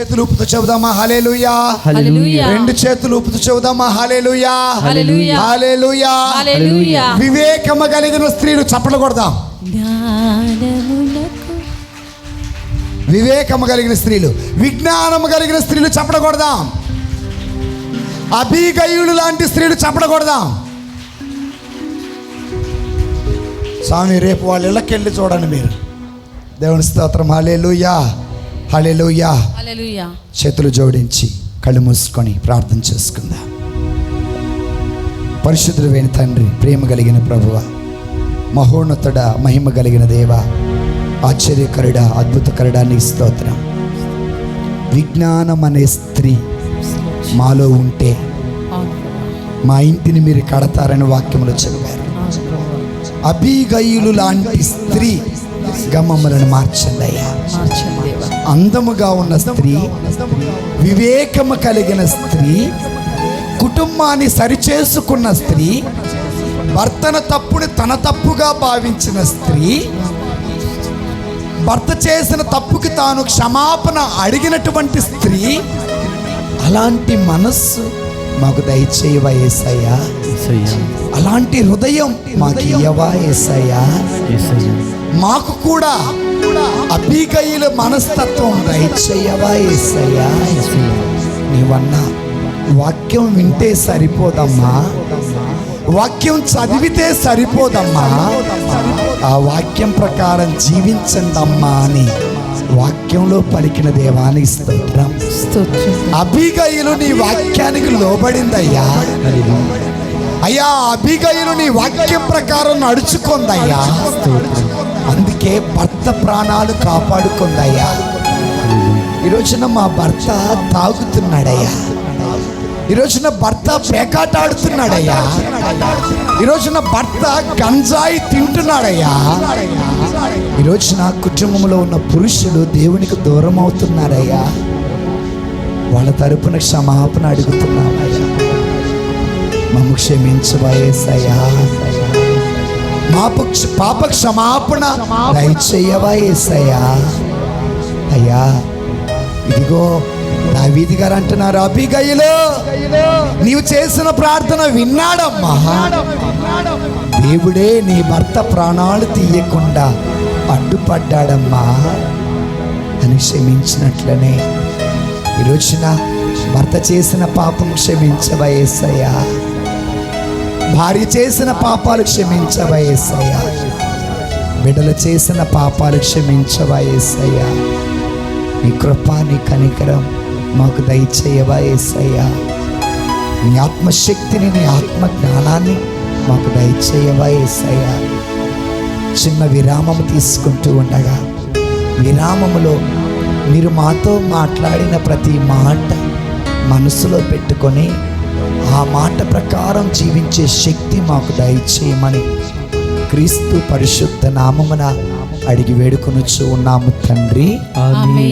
చేతులు ఊపుతూ చెబుదామా? హలేలుయా. రెండు చేతులు ఊపుతూ చెబుదామా? హలేలుయా. హలేలుయా. వివేకము కలిగిన స్త్రీలు చప్పలు కొడదాం. జ్ఞానమునకు వివేకము కలిగిన స్త్రీలు విజ్ఞానము కలిగిన స్త్రీలు చప్పడకూడదాం అభిగయులు లాంటి స్త్రీలు చప్పడకూడదాం స్వామి రేపు వాళ్ళ ఇళ్ళకి వెళ్ళి చూడండి మీరు. దేవుని స్తోత్రం. హలేలుయా హలేలుయా చేతులు జోడించి కళ్ళు మూసుకొని ప్రార్థన చేసుకుందాం. పరిశుద్ధుడు వేణి తండ్రి ప్రేమ కలిగిన ప్రభువ మహోన్నతుడ మహిమ కలిగిన దేవ ఆశ్చర్యకరుడా అద్భుతకరుడా నీ స్తోత్రం. విజ్ఞానం అనే స్త్రీ మాలో ఉంటే మా ఇంటిని మీరు కడతారని వాక్యములు చెప్పారు. అభిగయులు లాంటి స్త్రీ గమమ్మలను మార్చండి అయ్యా. అందముగా ఉన్న స్త్రీ వివేకము కలిగిన స్త్రీ కుటుంబాన్ని సరిచేసుకున్న స్త్రీ భర్తన తప్పుని తన తప్పుగా భావించిన స్త్రీ భర్త చేసిన తప్పుకి తాను క్షమాపణ అడిగినటువంటి స్త్రీ అలాంటి మనస్సు మాకు దయచేయవయసయ్యా అలాంటి హృదయం మాకు ఏసయ్యా? మాకు కూడా అభిగయుల మనస్తత్వం దయచేయవా ఏసయ్యా? నీవన్నా వాక్యం వింటే సరిపోదమ్మా. వాక్యం చదివితే సరిపోదమ్మా. ఆ వాక్యం ప్రకారం జీవించండమ్మా అని వాక్యంలో పలికిన దేవానికి స్తోత్రం. అభిగయులు నీ వాక్యానికి లోబడిందయ్యా. అయ్యా అభిగయులు నీ వాక్యం ప్రకారం నడుచుకుందయ్యా. అందుకే భర్త ప్రాణాలు కాపాడుకుందయ్యా. ఈ రోజున మా భర్త తాగుతున్నాడయ్యా. ఈ రోజున భర్త పేకాటాడుతున్నాడయ్యా. ఈ రోజున భర్త గంజాయి తింటున్నాడయ్యా. ఈ రోజున కుటుంబంలో ఉన్న పురుషులు దేవునికి దూరం అవుతున్నారయ్యా వాళ్ళ తరపున క్షమాపణ అడుగుతున్నామయ్యా మమ్ము క్షమించవయసయా మా పాప క్షమాపణ దయచేయవయసయా అయ్యా ఇదిగో దావీది గారు అంటున్నారు అభిగయులు నీవు చేసిన ప్రార్థన విన్నాడమ్మా. దేవుడే నీ భర్త ప్రాణాలు తీయకుండా అడ్డుపడ్డాడమ్మా అని క్షమించినట్లనే. ఈరోజున భర్త చేసిన పాపం క్షమించవా భార్య చేసిన పాపాలు క్షమించవయేసయ్యా బిడ్డలు చేసిన పాపాలు క్షమించవయేసయ్యా నీ కృప నీ కనికరం మాకు దయచేయవయేసయ్యా నీ ఆత్మశక్తిని నీ ఆత్మ జ్ఞానాన్ని మాకు దయచేయవయేసయ్యా చిన్న విరామము తీసుకుంటూ ఉండగా విరామములో మీరు మాతో మాట్లాడిన ప్రతి మాట మనసులో పెట్టుకొని ఆ మాట ప్రకారం జీవించే శక్తి మాకు దయచేయమని క్రీస్తు పరిశుద్ధ నామమున అడిగి వేడుకొనుచు ఉన్నాము తండ్రి. ఆమె